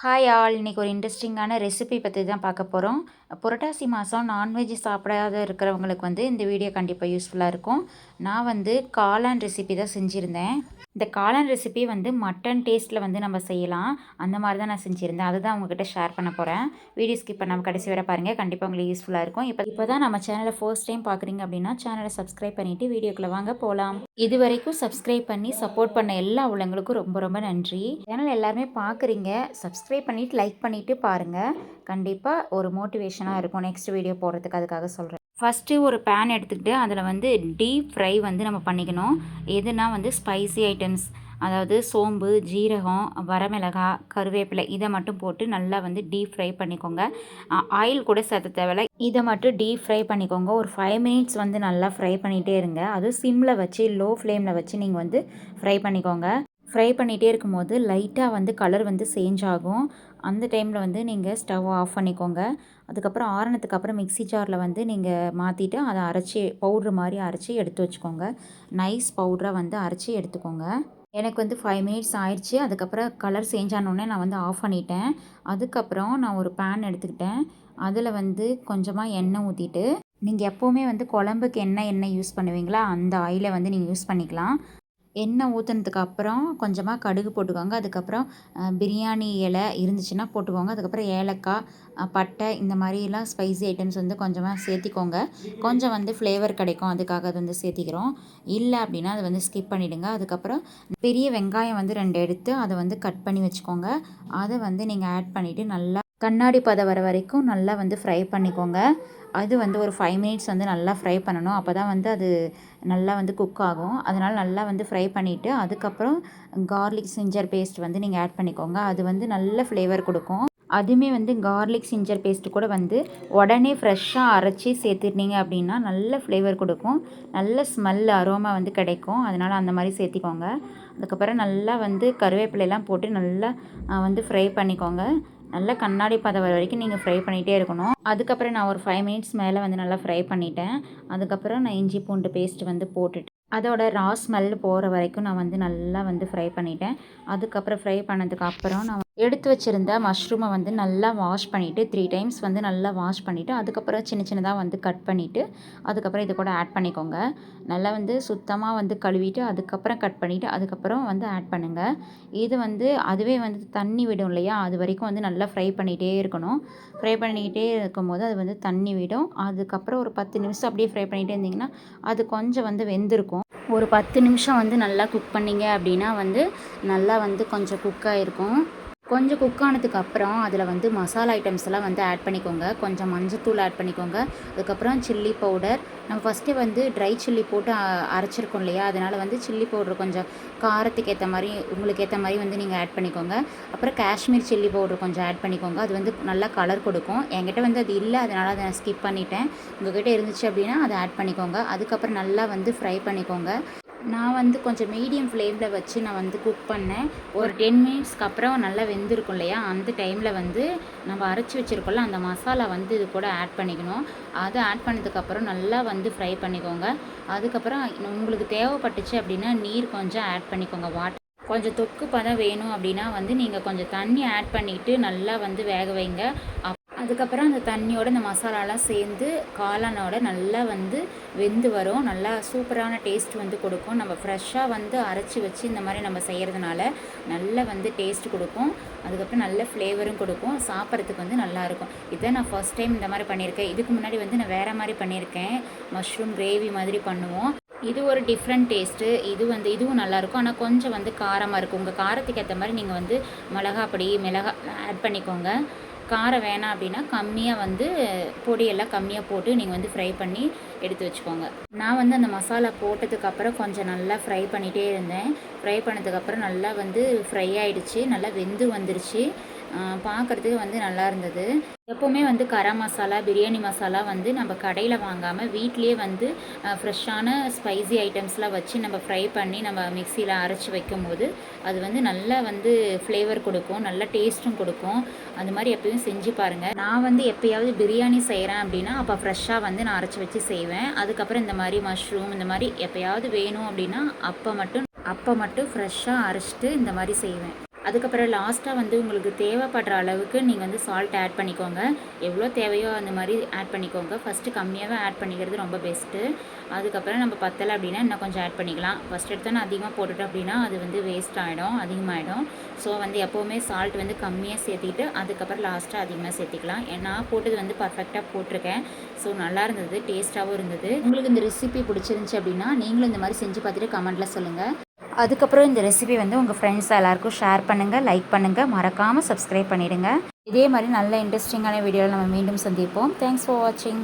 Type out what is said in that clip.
Hi all இன்றைக்கி ஒரு இன்ட்ரெஸ்டிங்கான ரெசிபி பற்றி தான் பார்க்க போகிறோம் புரட்டாசி மாதம் நான்வெஜ் சாப்பிடாத இருக்கிறவங்களுக்கு வந்து இந்த வீடியோ கண்டிப்பாக யூஸ்ஃபுல்லாக இருக்கும். நான் வந்து காளான் ரெசிபி தான் செஞ்சுருந்தேன். இந்த காளான் ரெசிபி வந்து மட்டன் டேஸ்ட்டில் வந்து நம்ம செய்யலாம். அந்த மாதிரி தான் நான் செஞ்சுருந்தேன். அதுதான் உங்ககிட்ட ஷேர் பண்ண போகிறேன் வீடியோ ஸ்கிப் பண்ணாமல் கடைசி வரை பாருங்கள் கண்டிப்பாக உங்களுக்கு யூஸ்ஃபுல்லாக இருக்கும். இப்போ இப்போ தான் நம்ம சேனலை ஃபர்ஸ்ட் டைம் பார்க்குறீங்க அப்படின்னா சேனலை சப்ஸ்கிரைப் பண்ணிவிட்டு வீடியோக்குள்ளே வாங்க போகலாம் இது வரைக்கும் சப்ஸ்கிரைப் பண்ணி சப்போர்ட் பண்ண எல்லா உள்ளங்களுக்கும் ரொம்ப ரொம்ப நன்றி. சேனல் எல்லாருமே பார்க்குறீங்க சப்ஸ்கிரைப் பண்ணிவிட்டு லைக் பண்ணிவிட்டு பாருங்கள் கண்டிப்பாக ஒரு மோட்டிவேஷனாக இருக்கும். நெக்ஸ்ட் வீடியோ போடுறதுக்கு அதுக்காக சொல்கிறேன் ஃபஸ்ட்டு ஒரு பேன் எடுத்துக்கிட்டு அதில் வந்து டீப் ஃப்ரை வந்து நம்ம பண்ணிக்கணும். எதுனா வந்து ஸ்பைசி ஐட்டம்ஸ் அதாவது சோம்பு ஜீரகம் வரமிளகாய் கருவேப்பிலை இதை மட்டும் போட்டு நல்லா வந்து டீப் ஃப்ரை பண்ணிக்கோங்க. ஆயில் கூட சேர்த்த தேவையில்ல. இதை மட்டும் டீப் ஃப்ரை பண்ணிக்கோங்க. ஒரு ஃபைவ் மினிட்ஸ் வந்து நல்லா ஃப்ரை பண்ணிகிட்டே இருங்க. அதுவும் சிம்மில் வச்சு லோ ஃப்ளேமில் வச்சு நீங்கள் வந்து ஃப்ரை பண்ணிக்கோங்க. ஃப்ரை பண்ணிகிட்டே இருக்கும்போது லைட்டாக வந்து கலர் வந்து சேஞ்ச் ஆகும். அந்த டைமில் வந்து நீங்கள் ஸ்டவ் ஆஃப் பண்ணிக்கோங்க. அதுக்கப்புறம் ஆறுனதுக்கு அப்புறம் மிக்ஸி ஜாரில் வந்து நீங்கள் மாற்றிட்டு அதை அரைச்சி பவுட்ரு மாதிரி அரைச்சி எடுத்து வச்சுக்கோங்க. நைஸ் பவுட்ராக வந்து அரைச்சி எடுத்துக்கோங்க. எனக்கு வந்து ஃபைவ் மினிட்ஸ் ஆயிடுச்சு. அதுக்கப்புறம் கலர் சேஞ்ச் ஆனோடனே நான் வந்து ஆஃப் பண்ணிட்டேன். அதுக்கப்புறம் நான் ஒரு பேன் எடுத்துக்கிட்டேன். அதில் வந்து கொஞ்சமாக எண்ணெய் ஊற்றிட்டு நீங்கள் எப்போவுமே வந்து குழம்புக்கு என்ன எண்ணெய் யூஸ் பண்ணுவீங்களா அந்த ஆயிலை வந்து நீங்கள் யூஸ் பண்ணிக்கலாம். எண்ணெய் ஊற்றுனதுக்கு அப்புறம் கொஞ்சமாக கடுகு போட்டுக்கோங்க. அதுக்கப்புறம் பிரியாணி இலை இருந்துச்சுன்னா போட்டுக்கோங்க. அதுக்கப்புறம் ஏலக்காய் பட்டை இந்த மாதிரிலாம் ஸ்பைசி ஐட்டம்ஸ் வந்து கொஞ்சமாக சேர்த்திக்கோங்க. கொஞ்சம் வந்து ஃப்ளேவர் கிடைக்கும். அதுக்காக அது வந்து சேர்த்திக்கிறோம். இல்லை அப்படின்னா அதை வந்து ஸ்கிப் பண்ணிவிடுங்க அதுக்கப்புறம் பெரிய வெங்காயம் வந்து ரெண்டு எடுத்து அதை வந்து கட் பண்ணி வச்சுக்கோங்க. அதை வந்து நீங்கள் ஆட் பண்ணிவிட்டு நல்லா கண்ணாடி பதம் வர வரைக்கும் நல்லா வந்து ஃப்ரை பண்ணிக்கோங்க. அது வந்து ஒரு ஃபைவ் மினிட்ஸ் வந்து நல்லா ஃப்ரை பண்ணணும். அப்போ தான் வந்து அது நல்லா வந்து குக் ஆகும். அதனால் நல்லா வந்து ஃப்ரை பண்ணிவிட்டு அதுக்கப்புறம் கார்லிக் சிஞ்சர் பேஸ்ட் வந்து நீங்கள் ஆட் பண்ணிக்கோங்க. அது வந்து நல்ல ஃப்ளேவர் கொடுக்கும். அதுவுமே வந்து கார்லிக் சிஞ்சர் பேஸ்ட்டு கூட வந்து உடனே ஃப்ரெஷ்ஷாக அரைச்சி சேர்த்துட்டீங்க அப்படின்னா நல்ல ஃப்ளேவர் கொடுக்கும். நல்ல ஸ்மெல் அரோமா வந்து கிடைக்கும். அதனால் அந்த மாதிரி சேர்த்திக்கோங்க. அதுக்கப்புறம் நல்லா வந்து கருவேப்பிலையெல்லாம் போட்டு நல்லா வந்து ஃப்ரை பண்ணிக்கோங்க. நல்லா கண்ணாடி பதம் வர வரைக்கும் நீங்கள் ஃப்ரை பண்ணிகிட்டே இருக்கணும். அதுக்கப்புறம் நான் ஒரு ஃபைவ் மினிட்ஸ் மேலே வந்து நல்லா ஃப்ரை பண்ணிட்டேன். அதுக்கப்புறம் நான் இஞ்சி பூண்டு பேஸ்ட் வந்து போட்டுட்டு அதோட ரா ஸ்மெல் போகிற வரைக்கும் நான் வந்து நல்லா வந்து ஃப்ரை பண்ணிட்டேன். அதுக்கப்புறம் ஃப்ரை பண்ணதுக்கு அப்புறம் நான் எடுத்து வச்சுருந்த மஷ்ரூமை வந்து நல்லா வாஷ் பண்ணிவிட்டு த்ரீ டைம்ஸ் வந்து நல்லா வாஷ் பண்ணிவிட்டு அதுக்கப்புறம் சின்ன சின்னதாக வந்து கட் பண்ணிவிட்டு அதுக்கப்புறம் இது கூட ஆட் பண்ணிக்கோங்க. நல்லா வந்து சுத்தமாக வந்து கழுவிட்டு அதுக்கப்புறம் கட் பண்ணிவிட்டு அதுக்கப்புறம் வந்து ஆட் பண்ணுங்கள் இது வந்து அதுவே வந்து தண்ணி விடும் இல்லையா? அது வரைக்கும் வந்து நல்லா ஃப்ரை பண்ணிகிட்டே இருக்கணும். ஃப்ரை பண்ணிக்கிட்டே இருக்கும்போது அது வந்து தண்ணி விடும். அதுக்கப்புறம் ஒரு பத்து நிமிஷம் அப்படியே ஃப்ரை பண்ணிகிட்டே இருந்திங்கன்னா அது கொஞ்சம் வந்து வெந்திருக்கும். ஒரு பத்து நிமிஷம் வந்து நல்லா குக் பண்ணிங்க அப்படின்னா வந்து நல்லா வந்து கொஞ்சம் குக்காகிருக்கும் கொஞ்சம் குக் ஆனதுக்கு அப்புறம் அதில் வந்து மசாலா ஐட்டம்ஸ் எல்லாம் வந்து ஆட் பண்ணிக்கோங்க. கொஞ்சம் மஞ்சத்தூள் ஆட் பண்ணிக்கோங்க. அதுக்கப்புறம் சில்லி பவுடர் நம்ம ஃபஸ்ட்டே வந்து ட்ரை சில்லி போட்டு அரைச்சிருக்கோம் இல்லையா? அதனால் வந்து சில்லி பவுடர் கொஞ்சம் காரத்துக்கு ஏற்ற மாதிரி உங்களுக்கு ஏற்ற மாதிரி வந்து நீங்கள் ஆட் பண்ணிக்கோங்க. அப்புறம் காஷ்மீர் சில்லி பவுடர் கொஞ்சம் ஆட் பண்ணிக்கோங்க. அது வந்து நல்லா கலர் கொடுக்கும். என்கிட்ட வந்து அது இல்லை. அதனால் அதை நான் ஸ்கிப் பண்ணிட்டேன். உங்கள்கிட்ட இருந்துச்சு அப்படின்னா அதை ஆட் பண்ணிக்கோங்க. அதுக்கப்புறம் நல்லா வந்து ஃப்ரை பண்ணிக்கோங்க. நான் வந்து கொஞ்சம் மீடியம் ஃப்ளேமில் வச்சு நான் வந்து குக் பண்ணேன். ஒரு டென் மினிட்ஸ்க்கு அப்புறம் நல்லா வெந்திருக்கும் இல்லையா? அந்த டைமில் வந்து நம்ம அரைச்சி வச்சுருக்கோம்ல அந்த மசாலா வந்து இது கூட ஆட் பண்ணிக்கணும். அதை ஆட் பண்ணதுக்கப்புறம் நல்லா வந்து ஃப்ரை பண்ணிக்கோங்க. அதுக்கப்புறம் உங்களுக்கு தேவைப்பட்டுச்சு அப்படின்னா நீர் கொஞ்சம் ஆட் பண்ணிக்கோங்க. வாட்டர் கொஞ்சம் தொக்கு பதம் வேணும் அப்படின்னா வந்து நீங்கள் கொஞ்சம் தண்ணி ஆட் பண்ணிவிட்டு நல்லா வந்து வேக வைங்க. அதுக்கப்புறம் அந்த தண்ணியோட இந்த மசாலாலாம் சேர்ந்து காளானோட நல்லா வந்து வெந்து வரும். நல்லா சூப்பரான டேஸ்ட் வந்து கொடுக்கும். நம்ம ஃப்ரெஷ்ஷாக வந்து அரைச்சி வச்சு இந்த மாதிரி நம்ம செய்கிறதுனால நல்லா வந்து டேஸ்ட் கொடுக்கும். அதுக்கப்புறம் நல்ல ஃப்ளேவரும் கொடுக்கும். சாப்பிட்றதுக்கு வந்து நல்லாயிருக்கும் இதை நான் ஃபஸ்ட் டைம் இந்த மாதிரி பண்ணியிருக்கேன். இதுக்கு முன்னாடி வந்து நான் வேறு மாதிரி பண்ணியிருக்கேன். மஷ்ரூம் கிரேவி மாதிரி பண்ணுவோம். இது ஒரு டிஃப்ரெண்ட் டேஸ்ட்டு இது வந்து இதுவும் நல்லாயிருக்கும் ஆனால் கொஞ்சம் வந்து காரமாக இருக்கும். உங்கள் காரத்துக்கு ஏற்ற மாதிரி நீங்கள் வந்து மிளகாப்பொடி மிளகா ஆட் பண்ணிக்கோங்க. காரம் வேணாம் அப்படின்னா கம்மியாக வந்து பொடியெல்லாம் கம்மியாக போட்டு நீங்கள் வந்து ஃப்ரை பண்ணி எடுத்து வச்சுக்கோங்க. நான் வந்து அந்த மசாலா போட்டதுக்கப்புறம் கொஞ்சம் நல்லா ஃப்ரை பண்ணிகிட்டே இருந்தேன். ஃப்ரை பண்ணதுக்கப்புறம் நல்லா வந்து ஃப்ரை ஆகிடுச்சு நல்லா வெந்து வந்துருச்சு. பார்க்குறதுக்கு வந்து நல்லா இருந்தது. எப்போவுமே வந்து கரம் மசாலா பிரியாணி மசாலா வந்து நம்ம கடையில் வாங்காமல் வீட்லேயே வந்து ஃப்ரெஷ்ஷான ஸ்பைசி ஐட்டம்ஸ்லாம் வச்சு நம்ம ஃப்ரை பண்ணி நம்ம மிக்சியில் அரைச்சி வைக்கும் போது அது வந்து நல்லா வந்து ஃப்ளேவர் கொடுக்கும் நல்ல டேஸ்ட்டும் கொடுக்கும். அது மாதிரி எப்பயும் செஞ்சு பாருங்கள் நான் வந்து எப்போயாவது பிரியாணி செய்கிறேன் அப்படின்னா அப்போ ஃப்ரெஷ்ஷாக வந்து நான் அரைச்சி வச்சு செய்வேன். அதுக்கப்புறம் இந்த மாதிரி மஷ்ரூம் இந்த மாதிரி எப்போயாவது வேணும் அப்படின்னா அப்போ மட்டும் அப்போ மட்டும் ஃப்ரெஷ்ஷாக அரைச்சிட்டு இந்த மாதிரி செய்வேன். அதுக்கப்புறம் லாஸ்ட்டாக வந்து உங்களுக்கு தேவைப்படுற அளவுக்கு நீங்கள் வந்து சால்ட் ஆட் பண்ணிக்கோங்க. எவ்வளோ தேவையோ அந்த மாதிரி ஆட் பண்ணிக்கோங்க. ஃபஸ்ட்டு கம்மியாகவே ஆட் பண்ணிக்கிறது ரொம்ப பெஸ்ட்டு அதுக்கப்புறம் நம்ம பத்தலை அப்படின்னா இன்னும் கொஞ்சம் ஆட் பண்ணிக்கலாம். ஃபஸ்ட் நான் அதிகமாக போட்டுட்டோம் அப்படின்னா அது வந்து வேஸ்ட் ஆகிடும் அதிகமாகிடும் ஸோ வந்து எப்போவுமே சால்ட் வந்து கம்மியாக சேர்த்திட்டு அதுக்கப்புறம் லாஸ்ட்டாக அதிகமாக சேர்த்திக்கலாம். நான் போட்டது வந்து பர்ஃபெக்டாக போட்டிருக்கேன். ஸோ நல்லா இருந்தது டேஸ்ட்டாகவும் இருந்தது. உங்களுக்கு இந்த ரெசிபி பிடிச்சிருந்துச்சி அப்படின்னா நீங்களும் இந்த மாதிரி செஞ்சு பார்த்துட்டு கமெண்ட்டில் சொல்லுங்கள் அதுக்கப்புறம் இந்த ரெசிபி வந்து உங்கள் ஃப்ரெண்ட்ஸ் எல்லாருக்கும் ஷேர் பண்ணுங்கள் லைக் பண்ணுங்கள் மறக்காமல் சப்ஸ்கிரைப் பண்ணிவிடுங்க இதே மாதிரி நல்ல இன்ட்ரெஸ்டிங்கான வீடியோவில் நம்ம மீண்டும் சந்திப்போம். தேங்க்ஸ் ஃபார் வாட்சிங்